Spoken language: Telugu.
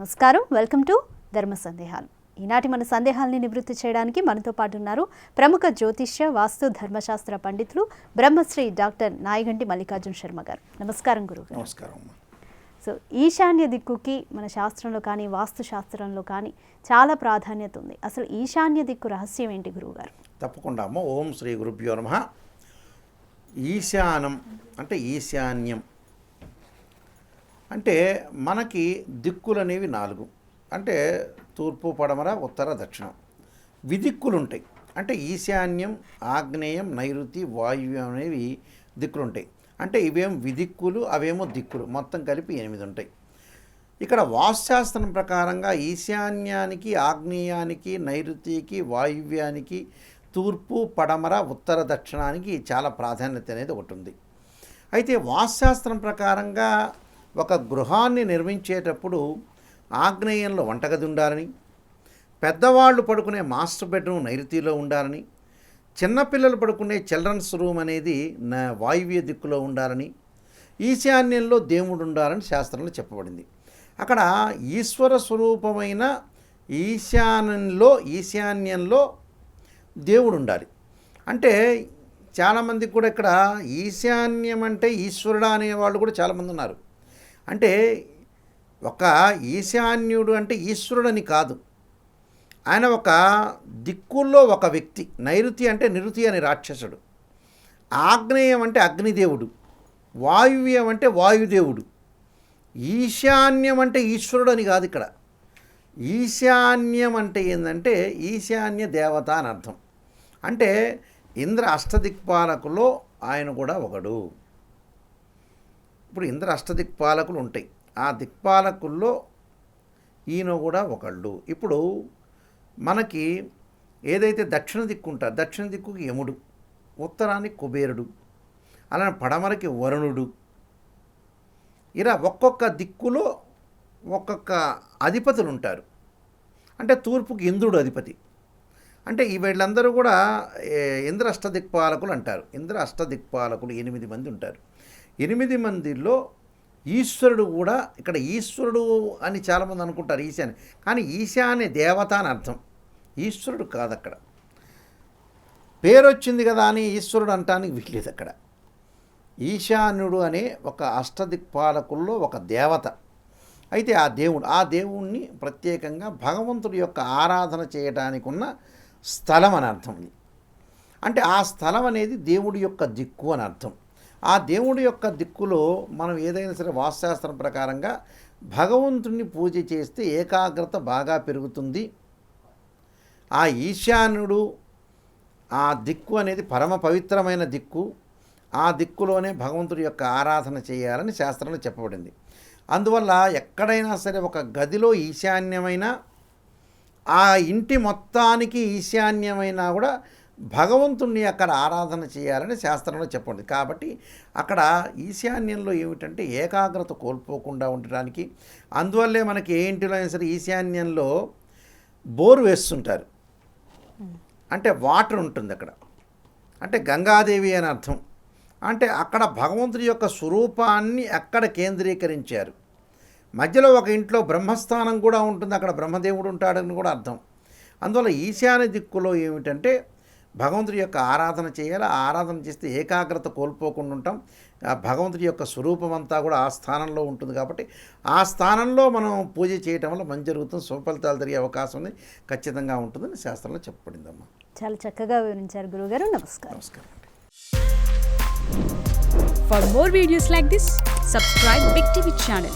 నమస్కారం. వెల్కమ్ టు ధర్మ సందేహాలు. ఈనాటి మన సందేహాల్ని నివృత్తి చేయడానికి మనతో పాటు ఉన్నారు ప్రముఖ జ్యోతిష్య వాస్తు ధర్మశాస్త్ర పండితులు బ్రహ్మశ్రీ డాక్టర్ నాయగంటి మల్లికార్జున శర్మ గారు. నమస్కారం గురువు నమస్కారం సో ఈశాన్య దిక్కుకి మన శాస్త్రంలో కానీ వాస్తు శాస్త్రంలో కానీ చాలా ప్రాధాన్యత ఉంది. అసలు ఈశాన్య దిక్కు రహస్యం ఏంటి గురువు గారు? తప్పకుండా అమ్మ. ఓం శ్రీ గురుభ్యో నమ. ఈశానం అంటే ఈశాన్యం. అంటే మనకి దిక్కులు అనేవి నాలుగు. అంటే తూర్పు పడమర ఉత్తర దక్షిణం. విదిక్కులు ఉంటాయి అంటే ఈశాన్యం ఆగ్నేయం నైరుతి వాయువ్యం అనేవి దిక్కులు ఉంటాయి అంటే ఇవేం విదిక్కులు అవేమో దిక్కులు. మొత్తం కలిపి ఎనిమిది ఉంటాయి. ఇక్కడ వాస్తుశాస్త్రం ప్రకారంగా ఈశాన్యానికి ఆగ్నేయానికి నైరుతికి వాయువ్యానికి తూర్పు పడమర ఉత్తర దక్షిణానికి చాలా ప్రాధాన్యత అనేది ఒకటి ఉంది. అయితే వాస్తుశాస్త్రం ప్రకారంగా ఒక గృహాన్ని నిర్మించేటప్పుడు ఆగ్నేయంలో వంటగది ఉండాలని పెద్దవాళ్ళు పడుకునే మాస్టర్ బెడ్రూమ్ నైరుతిలో ఉండాలని చిన్నపిల్లలు పడుకునే చిల్డ్రన్స్ రూమ్ అనేది నా వాయువ్య దిక్కులో ఉండాలని ఈశాన్యంలో దేవుడు ఉండాలని శాస్త్రంలో చెప్పబడింది. అక్కడ ఈశ్వర స్వరూపమైన ఈశాన్యంలో ఈశాన్యంలో దేవుడు ఉండాలి అంటే చాలామందికి కూడా ఇక్కడ ఈశాన్యం అంటే ఈశ్వరుడా అనేవాళ్ళు కూడా చాలామంది ఉన్నారు. అంటే ఒక ఈశాన్యుడు అంటే ఈశ్వరుడని కాదు. ఆయన ఒక దిక్కుల్లో ఒక వ్యక్తి. నైరుతి అంటే నిరుతి అని రాక్షసుడు. ఆగ్నేయం అంటే అగ్నిదేవుడు. వాయువ్యం అంటే వాయుదేవుడు. ఈశాన్యం అంటే ఈశ్వరుడు అని కాదు ఇక్కడ. ఈశాన్యం అంటే ఏంటంటే ఈశాన్య దేవత అని అర్థం. అంటే ఇంద్ర అష్టదిక్పాలకులో ఆయన కూడా ఒకడు. ఇప్పుడు ఇంద్ర అష్టదిక్పాలకులు ఉంటాయి. ఆ దిక్పాలకుల్లో ఈయన కూడా ఒకళ్ళు. ఇప్పుడు మనకి ఏదైతే దక్షిణ దిక్కు ఉంటారు దక్షిణ దిక్కుకి యముడు ఉత్తరానికి కుబేరుడు అలానే పడమరకి వరుణుడు ఇలా ఒక్కొక్క దిక్కులో ఒక్కొక్క అధిపతులు ఉంటారు అంటే తూర్పుకి ఇంద్రుడు అధిపతి. అంటే ఈ వీళ్ళందరూ కూడా ఇంద్ర అష్టదిక్పాలకులు అంటారు. ఇంద్ర అష్టదిక్పాలకులు ఎనిమిది మంది ఉంటారు. ఎనిమిది మందిలో ఈశ్వరుడు కూడా ఇక్కడ ఈశ్వరుడు అని చాలామంది అనుకుంటారు ఈశాన్య కానీ ఈశాన్య దేవత అని అర్థం. ఈశ్వరుడు కాదు అక్కడ పేరు వచ్చింది కదా అని ఈశ్వరుడు అంటానికి వీల్లేదు అక్కడ ఈశాన్యుడు అనే ఒక అష్టదిక్పాలకుల్లో ఒక దేవత. అయితే ఆ దేవుడు ఆ దేవుణ్ణి ప్రత్యేకంగా భగవంతుడి యొక్క ఆరాధన చేయడానికి ఉన్న స్థలం అని అర్థం ఇది. అంటే ఆ స్థలం అనేది దేవుడి యొక్క దిక్కు అని అర్థం. ఆ దేవుడి యొక్క దిక్కులో మనం ఏదైనా సరే వాస్తుశాస్త్రం ప్రకారంగా భగవంతుణ్ణి పూజ చేస్తే ఏకాగ్రత బాగా పెరుగుతుంది. ఆ ఈశాన్యుడు ఆ దిక్కు అనేది పరమ పవిత్రమైన దిక్కు. ఆ దిక్కులోనే భగవంతుడి యొక్క ఆరాధన చేయాలని శాస్త్రంలో చెప్పబడింది. అందువల్ల ఎక్కడైనా సరే ఒక గదిలో ఈశాన్యమైన ఆ ఇంటి మొత్తానికి ఈశాన్యమైనా కూడా భగవంతుణ్ణి అక్కడ ఆరాధన చేయాలని శాస్త్రంలో చెప్పండి. కాబట్టి అక్కడ ఈశాన్యంలో ఏమిటంటే ఏకాగ్రత కోల్పోకుండా ఉండటానికి అందువల్లే మనకి ఏ ఇంటిలో అయినా సరే ఈశాన్యంలో బోరు వేస్తుంటారు. అంటే వాటర్ ఉంటుంది అక్కడ. అంటే గంగాదేవి అని అర్థం. అంటే అక్కడ భగవంతుడి యొక్క స్వరూపాన్ని అక్కడ కేంద్రీకరించారు. మధ్యలో ఒక ఇంట్లో బ్రహ్మస్థానం కూడా ఉంటుంది. అక్కడ బ్రహ్మదేవుడు ఉంటాడని కూడా అర్థం. అందువల్ల ఈశాన్య దిక్కులో ఏమిటంటే భగవంతుడి యొక్క ఆరాధన చేయాలి. ఆ ఆరాధన చేస్తే ఏకాగ్రత కోల్పోకుండా ఉంటాం. ఆ భగవంతుడి యొక్క స్వరూపం అంతా కూడా ఆ స్థానంలో ఉంటుంది కాబట్టి ఆ స్థానంలో మనం పూజ చేయటం వల్ల మంచి జరుగుతుంది. సుఫలితాలు జరిగే అవకాశం ఉంది. ఖచ్చితంగా ఉంటుందని శాస్త్రంలో చెప్పబడిందమ్మా. చాలా చక్కగా వివరించారు గురువుగారు నమస్కారం. నమస్కారం For more videos like this, subscribe Big TV channel.